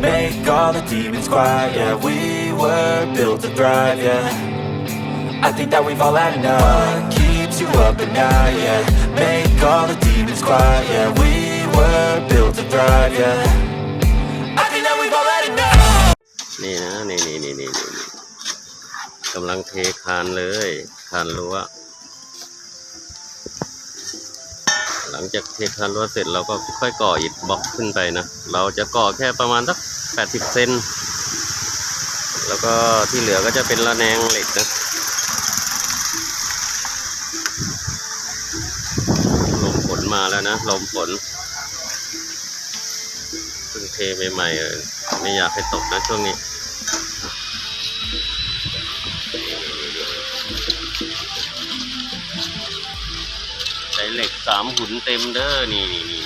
night, yeah. Make all the demons quiet, yeah. We were built to thrive, yeah. I think that we've all had enough. What keeps you up at night, yeah. Make all the demons quiet, yeah. We were built to thrive, yeah. I think that we've all had enough. นี่นะนี่นี่นี่นี่นี่นี่กำลังเทคานเลยคานรั้ว หลังจากเทคานรั้วเสร็จเราก็ค่อยก่ออิฐบล็อกขึ้นไปนะ เราจะก่อแค่ประมาณสักแปดสิบเซน แล้วก็ที่เหลือก็จะเป็นระแนงเหล็กนะ ลมฝนมาแล้วนะ ลมฝนเพิ่งเทใหม่ๆเออไม่อยากให้ตกนะช่วงนี้ เหล็กสามหุ่นเต็มเด้อนี่นี่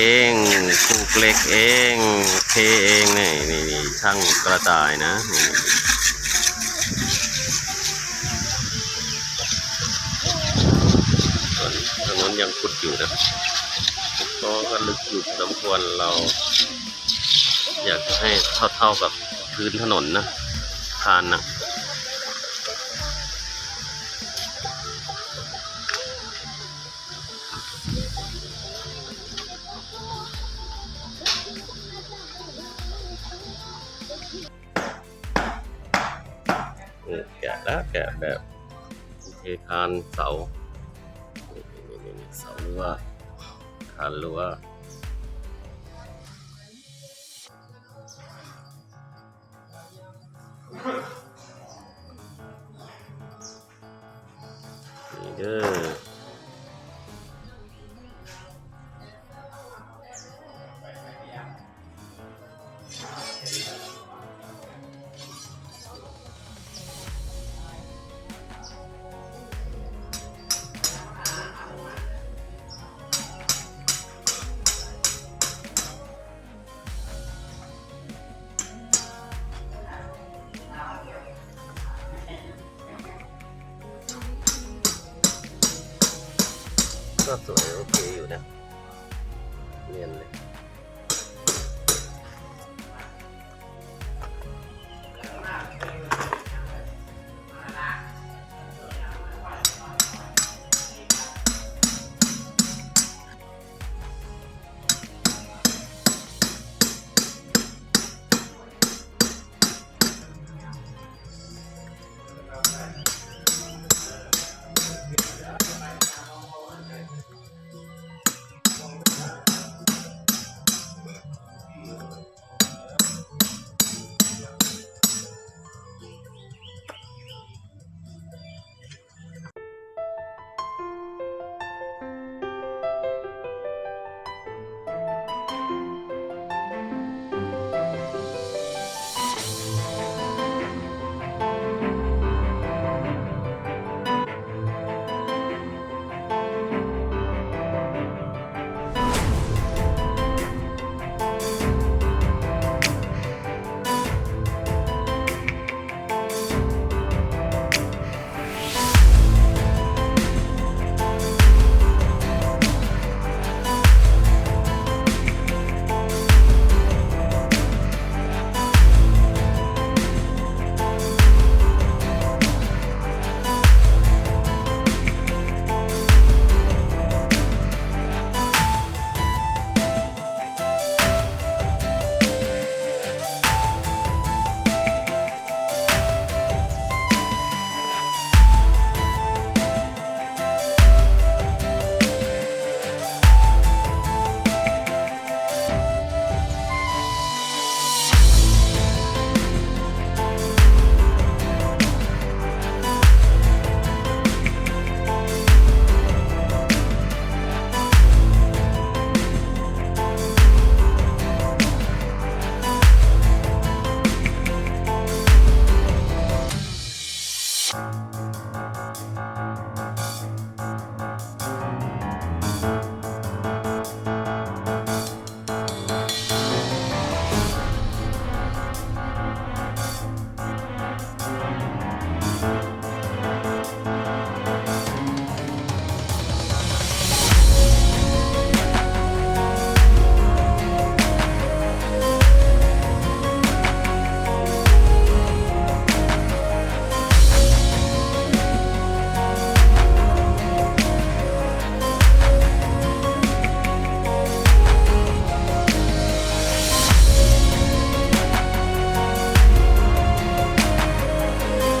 องปลูกเหล็กเองเทเองนี่นี่นี่ช่างกระต่ายนะนี่ส่วนถนนยังขุดอยู่นะก็ก็ลึกอยู่สมควรเรา อยากจะให้เท่าๆกับพื้นถนนนะคานนะะแล้วแกะแบบโอเคคานเสาเสาหรือว่ารั้วคานรั้วนี่เด้อ ก็สวยโอเคอยู่นะเนียนเลย